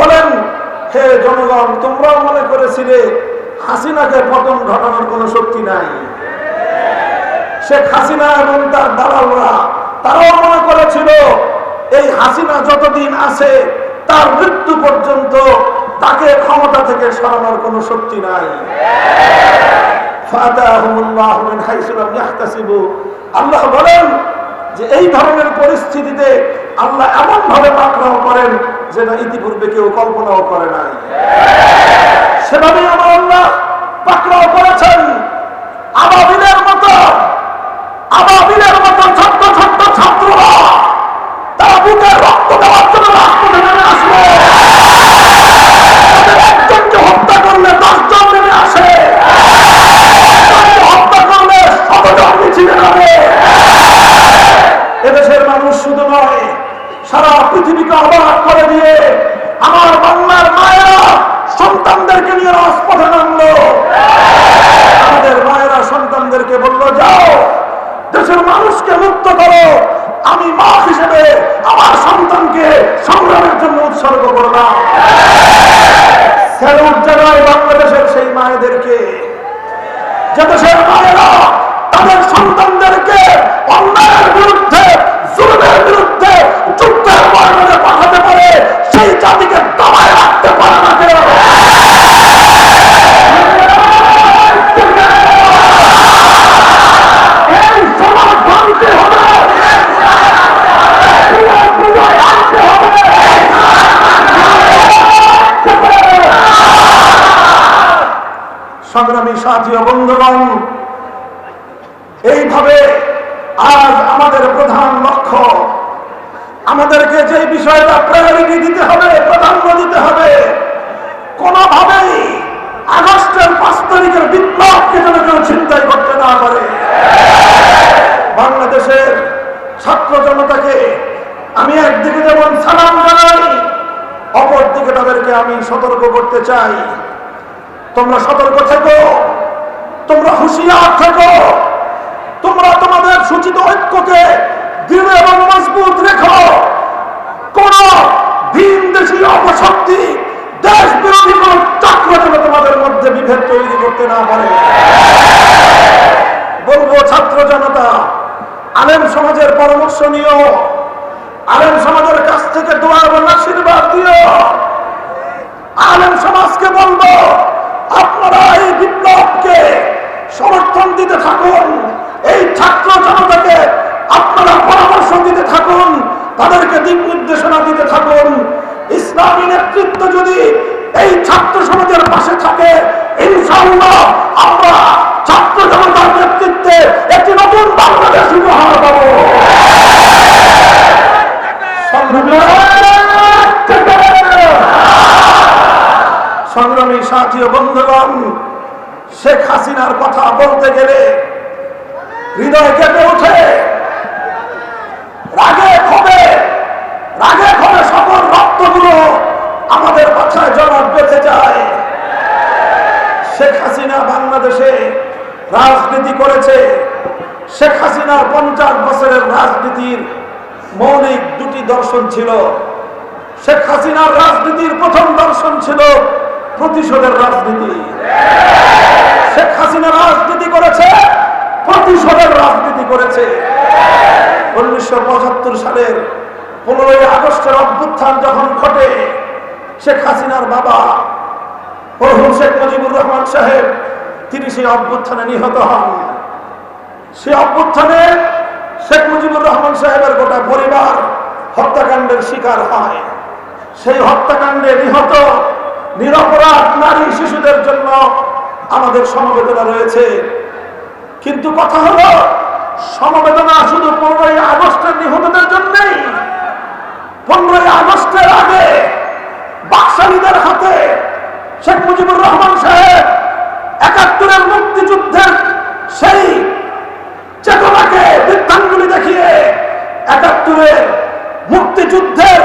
বলেন, হে জনগণ, তোমরাও মনে করেছিলে হাসিনাকে পতন ঘটানোর শক্তি নাই। শেখ হাসিনা এবং তার দালালরা, তারাও মনে করেছিল, এই হাসিনা যতদিন আছে, তার মৃত্যু পর্যন্ত তাকে ক্ষমতা থেকে সরানোর কোনো শক্তি নাই। আল্লাহ বলেন যে এই ধরনের পরিস্থিতিতে আল্লাহ এমন ভাবে পাকড়াও করেন যেটা ইতিপূর্বে কেউ কল্পনাও করে নাই। সেভাবেই আমার আল্লাহ পাকড়াও করেছেন। সারা পৃথিবীকে অবাক করে দিয়ে আমার বাংলার মায়েরা সন্তানদেরকে নিয়ে রাজপথে নামলো। আমাদের মায়েরা সন্তানদেরকে বলল, যাও, দেশের মানুষকে মুক্ত করো। আমি মা হিসেবে আমার সন্তানকে সংগ্রামের জন্য উৎসর্গ করলাম। আমাদেরকে যে বিষয়টা প্রায়োরিটি দিতে হবে, প্রাধান্য দিতে হবে, কোনোভাবেই আগস্টের পাঁচ তারিখের বিপ্লবকে যেন কেউ চিন্তাই করতে না পারে। বাংলাদেশের ছাত্র জনতাকে আমি একদিকে যেমন সালাম জানাই, অপরদিকে তাদেরকে আমি সতর্ক করতে চাই। তোমরা সতর্ক থেকো, তোমরা হুঁশিয়ার থেকো, তোমরা তোমাদের সূচিত ঐক্যকে দৃঢ় এবং মজবুত রেখো। কোন ভিন দেশি অপশক্তি দেশ বিরোধী কোন চক্র যেন তোমাদের মধ্যে বিভেদ তৈরি করতে না পারে। বলব, ছাত্র জনতা, আলেম সমাজের পরামর্শ নিও। আলেম সমাজের কাছ থেকে দোয়া এবং আশীর্বাদ দিও আলেম সমাজকে বলব, আপনারা এই বিপ্লবকে সমর্থন দিতে থাকুন। এই ছাত্র জনতাকে আপনারা পরামর্শ দিতে থাকুন। তাদেরকে দিক নির্দেশনা দিতে থাকুন। ইসলামী নেতৃত্ব যদি এই ছাত্র সমাজের পাশে থাকে, ইনশাআল্লাহ আমরা ছাত্র জনতার নেতৃত্বে একটি নতুন বাংলাদেশ উপহার পাবো। সংগ্রামী সাথী ও বন্ধুগণ, শেখ হাসিনার কথা বলতে গেলে হৃদয় কেঁপে ওঠে। রাগে ক্ষোভে সকল রক্তগুলো আমাদের মাথায় জমাট বেঁধে যায়। শেখ হাসিনা বাংলাদেশে রাজনীতি করেছে। শেখ হাসিনার পঞ্চাশ বছরের রাজনীতির মৌলিক দুটি দর্শন ছিল। শেখ হাসিনার রাজনীতির প্রথম দর্শন ছিল প্রতিশোধের রাজনীতি। শেখ হাসিনা রাজনীতি করেছে, প্রতিশোধের রাজনীতি করেছে। উনিশশো পঁচাত্তর সালের পনেরোই আগস্টের অভ্যুত্থান যখন ঘটে, শেখ হাসিনার বাবা মরহুম শেখ মুজিবুর রহমান সাহেব, তিনি সেই অভ্যুত্থানে নিহত হন। সেই অভ্যুত্থানে শেখ মুজিবুর রহমান সাহেবের গোটা পরিবার হত্যাকাণ্ডের শিকার হয়। সেই হত্যাকাণ্ডে নিহত নিরপরাধ নারী শিশুদের জন্য আমাদের সমবেদনা রয়েছে। কিন্তু কথা হলো, সমবেদনা শুধু পনেরোই আগস্টের নিহতদের জন্যই পনেরোই আগস্টের আগে বাকশালীদের হাতে শেখ মুজিবুর রহমান সাহেব একাত্তরের মুক্তিযুদ্ধের সেই চেতনাকে বৃদ্ধাঙ্গুলি দেখিয়ে একাত্তরের মুক্তিযুদ্ধের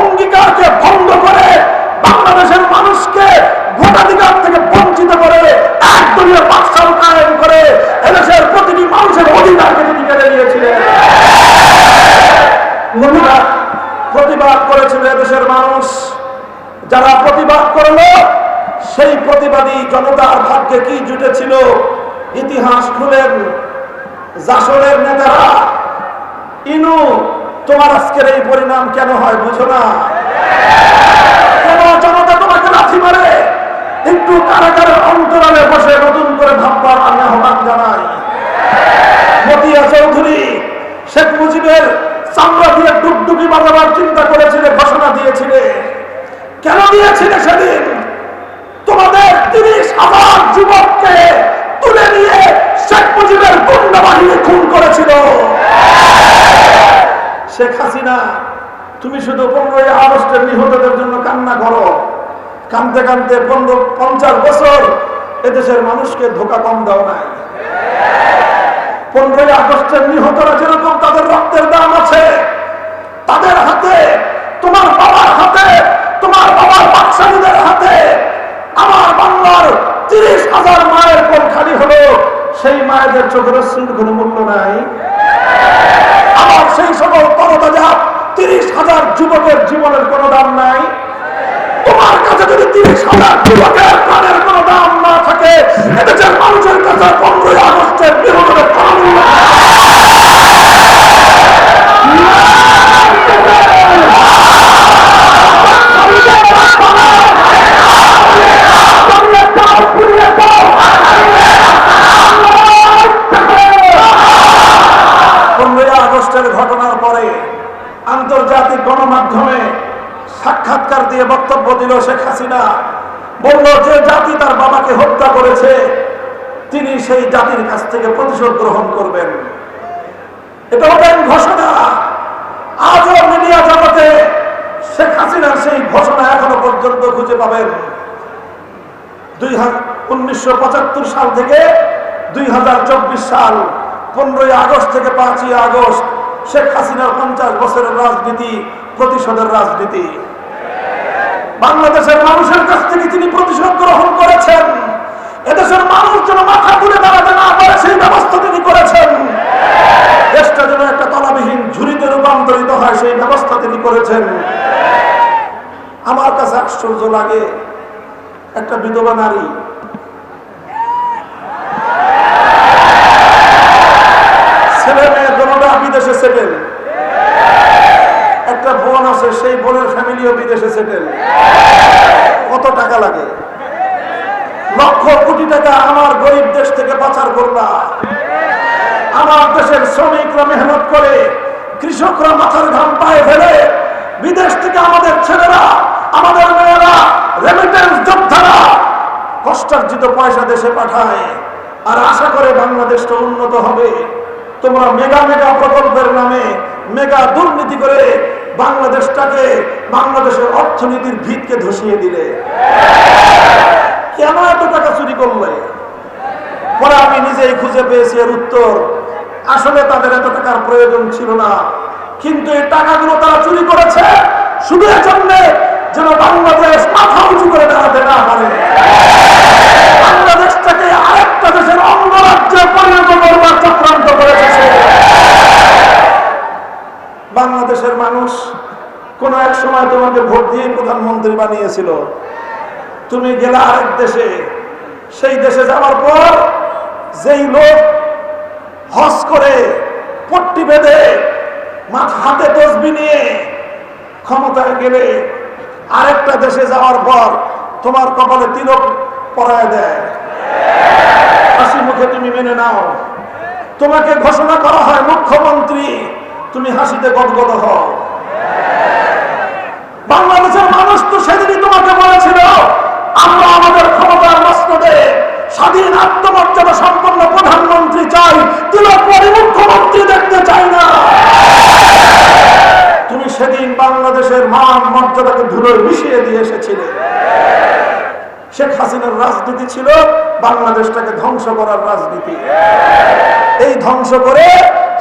অঙ্গীকারকে ভঙ্গ করে বাংলাদেশের মানুষকে ভোটাধিকার থেকে বঞ্চিত করে একদলীয় বাকশাল কায়েম করে এদেশের প্রতিটি মানুষের অধিকারকে তিনি কেড়ে নিয়েছিলেন। দেশের মানুষ। যারা প্রতিবাদ করল, সেই প্রতিবাদী জনতার ভাগ্যে কি জুটেছিল, ইতিহাস খুলেন জাসরের নেতারা। ইনু, তোমার আজকের এই পরিণাম কেন হয় বুঝো না? কেন জনতা তোমাকে লাথি মারে? একটু কারাগারের অন্তরালে বসে নতুন করে ভাববার আমি আহ্বান জানাই। মতিয়া চৌধুরী, শেখ মুজিবের চামড়া দিয়ে ডুবডুবি বাজাবার চিন্তা করেছিলে, ঘোষণা দিয়েছিলে। কেন দিয়েছিলে সেদিন? তোমাদের তিরিশ হাজার যুবককে তুলে নিয়ে শেখ মুজিবের গুন্ডা বাহিনী খুন করেছিল। শেখ হাসিনা, তুমি শুধু পনেরোই আগস্টের নিহতদের জন্য কান্না করো। কানতে কানতে পনেরো, পঞ্চাশ বছর এদেশের মানুষকে ধোকা কম দাও নাই। পনেরোই আগস্টের নিহতরা যেরকম তাদের রক্তের দাম আছে, তাদের হাতে, তোমার বাবার হাতে, তোমার বাবার বাকশালীদের হাতে, আমার বাংলার তিরিশ হাজার মায়ের কোল খালি হলো, সেই মায়েদের চোখের অশ্রুর কোনো মূল্য নাই। আমার সেই সকল তরতাজা তিরিশ হাজার যুবকের জীবনের কোনো দাম নাই। তোমার কাছে যদি তিরিশ হাজার যুবকের প্রাণের কোনো দাম না থাকে, এদেশের মানুষের কাছে পনেরোই আগস্টের বিরোধের কোনো সাক্ষাৎকার দিয়ে বক্তব্য দিল শেখ হাসিনা। বলল, যে জাতি তার বাবাকে হত্যা করেছে, তিনি সেই জাতির কাছ থেকে প্রতিশোধ গ্রহণ করবেন। এটা ওপেন ঘোষণা। আজও মিডিয়া জগতে শেখ হাসিনার সেই ঘোষণা এখনও পর্যন্ত খুঁজে পাবেন। দুই উনিশশো সাল থেকে দুই হাজার চব্বিশ সাল, পনেরোই আগস্ট থেকে পাঁচই আগস্ট শেখ হাসিনার পঞ্চাশ বছরের রাজনীতি, প্রতিশোধের রাজনীতি। বাংলাদেশের মানুষের কাছ থেকে তিনি প্রতিশোধ গ্রহণ করেছেন। এদেশের মানুষ যেন মাথা তুলে দাঁড়াতে না পারে, সেই ব্যবস্থা তিনি করেছেন। দেশটা যেন একটা তলাবিহীন, ঝুড়িতে রূপান্তরিত হয়, সেই ব্যবস্থা তিনি করেছেন। আমার কাছে আশ্চর্য লাগে, একটা বিধবা নারী ছেলে মেয়ে দোনোটা বিদেশে সেটেল একটা বোন আছে সেই বোনের ফ্যামিলিও সেটেল কত টাকা লাগে? লক্ষ কোটি টাকা আমার গরিব দেশ থেকে পাচার করলা আমার দেশের শ্রমিকরা মেহনত করে, কৃষকরা মাথার ঘাম পায়ে ফেলে, বিদেশ থেকে আমাদের ছেলেরা, আমাদের মেয়েরা রেমিটেন্স যোদ্ধারা কষ্টার্জিত পয়সা দেশে পাঠায়। আর আশা করে বাংলাদেশটা উন্নত হবে। তোমরা মেগা মেগা প্রকল্পের নামে মেগা দুর্নীতি করে বাংলাদেশটাকে বাংলাদেশের অর্থনীতির ভিতকে ধসিয়ে দিলে। কেন এত টাকা চুরি করলে? পরে আমি নিজেই খুঁজে পেয়েছি এর উত্তর। আসলে তাদের এত টাকার প্রয়োজন ছিল না। কিন্তু এই টাকাগুলো তারা চুরি করেছে শুধু এজন্য যেন বাংলাদেশ মাথা উঁচু করে দাঁড়াতে না পারে। বাংলাদেশটাকে আরেকটা দেশের অঙ্গরাজ্যে পরিণত করবার চক্রান্ত করেছে। বাংলাদেশের মানুষ কোন এক সময় তোমাকে ভোট দিয়ে প্রধানমন্ত্রী বানিয়েছিল। তুমি গেলে আরেক দেশে, সেই দেশে যাওয়ার পর যেই লোক হস করে, পট্টি বেঁধে হাতে তসবি নিয়ে ক্ষমতায় গেলে আরেকটা দেশে যাওয়ার পর তোমার কপালে তিলক পরায় দেয়। হাসি মুখে তুমি মেনে নাও। তোমাকে ঘোষণা করা হয়, মুখ্যমন্ত্রী তুমি হাসিতে গদগদ হও। বাংলাদেশের মানুষ তো সেদিনই তোমাকে বলেছিল, আমরা আমাদের ক্ষমতার মস্তদে স্বাধীন আত্মমর্যাদা সম্পন্ন প্রধানমন্ত্রী চাই তিলক মুখ্যমন্ত্রী দেখতে চাই না। তুমি সেদিন বাংলাদেশের মান মর্যাদাকে ধুলোয় মিশিয়ে দিয়ে এসেছিলে। শেখ হাসিনার রাজনীতি ছিল বাংলাদেশটাকে ধ্বংস করার রাজনীতি। এই ধ্বংস করে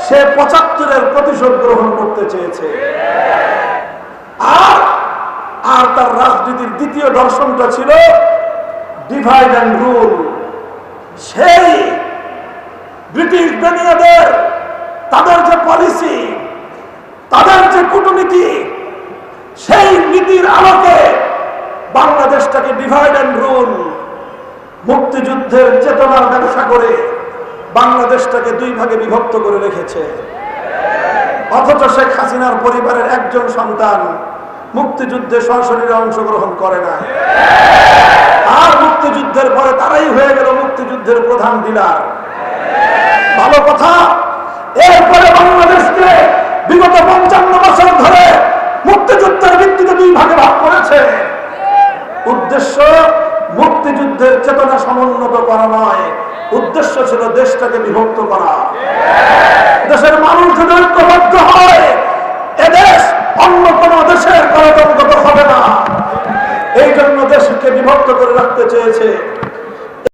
সে পঁচাত্তরের প্রতিশোধ গ্রহণ করতে চেয়েছে। আর আর তার রাজনীতির দ্বিতীয় দর্শনটা ছিল ডিভাইড অ্যান্ড রুল সেই ব্রিটিশ বেনিয়াদের তাদের যে পলিসি তাদের যে কূটনীতি, সেই নীতি বাংলাদেশটাকে ডিভাইড অ্যান্ড রুল মুক্তিযুদ্ধের চেতনার ব্যবসা করে বাংলাদেশটাকে দুই ভাগে বিভক্ত করে রেখেছে। অথচ শেখ হাসিনার পরিবারের একজন সন্তান মুক্তিযুদ্ধে সশরীরে অংশগ্রহণ করে না। আর মুক্তিযুদ্ধের পরে তারাই হয়ে গেল মুক্তিযুদ্ধের প্রধান ডিলার। ভালো কথা, এরপরে বাংলাদেশকে বিগত পঞ্চান্ন বছর ধরে মুক্তিযুদ্ধের ভিত্তিতে দুই ছিল দেশটাকে বিভক্ত করা। দেশের মানুষ যদি ঐক্যবদ্ধ হয় এদেশ অন্য কোন দেশের গণতন্ত্র হবে না। এই জন্য দেশকে বিভক্ত করে রাখতে চেয়েছে